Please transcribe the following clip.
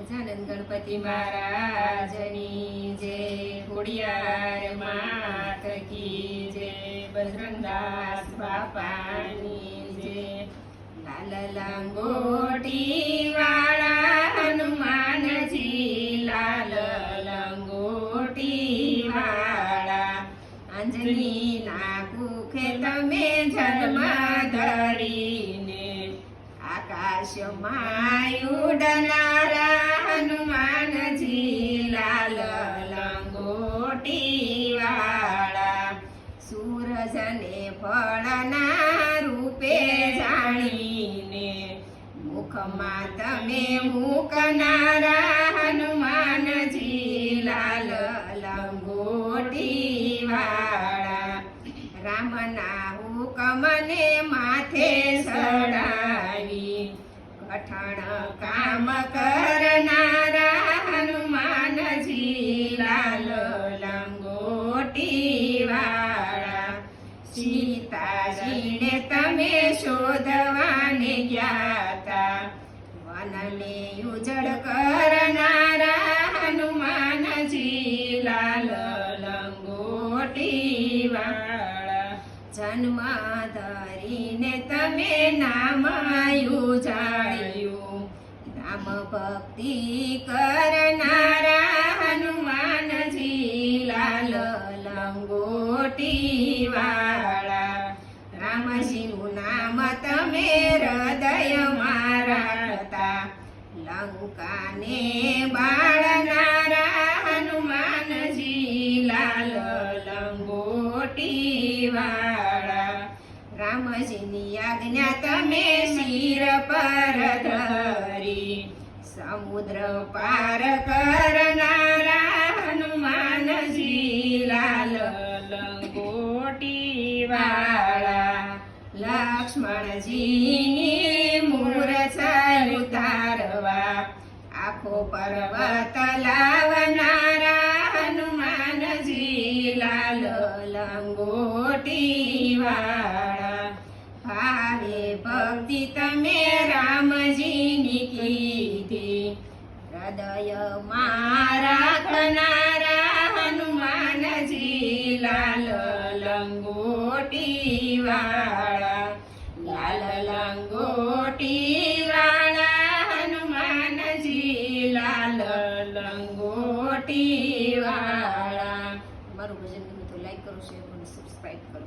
ગજાનંદ ગણપતિ મહારાજની જય ખોડિયાર માત કી જય બજરંગદાસ બાપાની જય લાલ લંગોટી વાળા હનુમાનજી, લાલ લાંગોટી વાળા અંજની ના કુખે તમે જન્મ ધરીને આકાશમાં ઉડનારા હનુમાનજી લાલ લંગોટી વાળા સૂરજને ફળના રૂપે જાણીને મુખમાં તમે મૂકનારા હનુમાનજી લાલ લંગોટી વાળા રામના હુકમને માથે ચડાવી કઠણ કામ કરનારા હનુમાનજી લાલ લંગોટી વાળા સીતાજીને તમે શોધવાને ગયા હતા વનને ઉજળ કરનારા હનુમાનજી લાલ લંગોટી વાળા જન્મ ધરીને તમે નામ ઉજાડ્યું નામ ભક્તિ કરનારા હનુમાનજી લાલ લંગોટી વાળા રામજીનું નામ તમે હૃદય મારાતા. લંકાને બાળનારા હનુમાનજી લાલ લંગોટી વાળા રામજીની આજ્ઞા તમે શિર પર ધરી. સમુદ્ર પાર કરનારા હનુમાનજી લાલ લંગોટી વાળા લક્ષ્મણજીની મૂર્છ ઉતારવા આખો પર્વત લાવનારા હનુમાનજી લાલ લંગોટી વાળા ભાવે ભક્તિ તમે હૃદયમાં રાખનારા હનુમાનજી લાલ લંગોટી વાળા લાલ લંગોટી વાળા હનુમાનજી લાલ લંગોટી વાળા મારું ભજન ગમે તો લાઈક કરો શેર કરો સબસ્ક્રાઈબ કરો.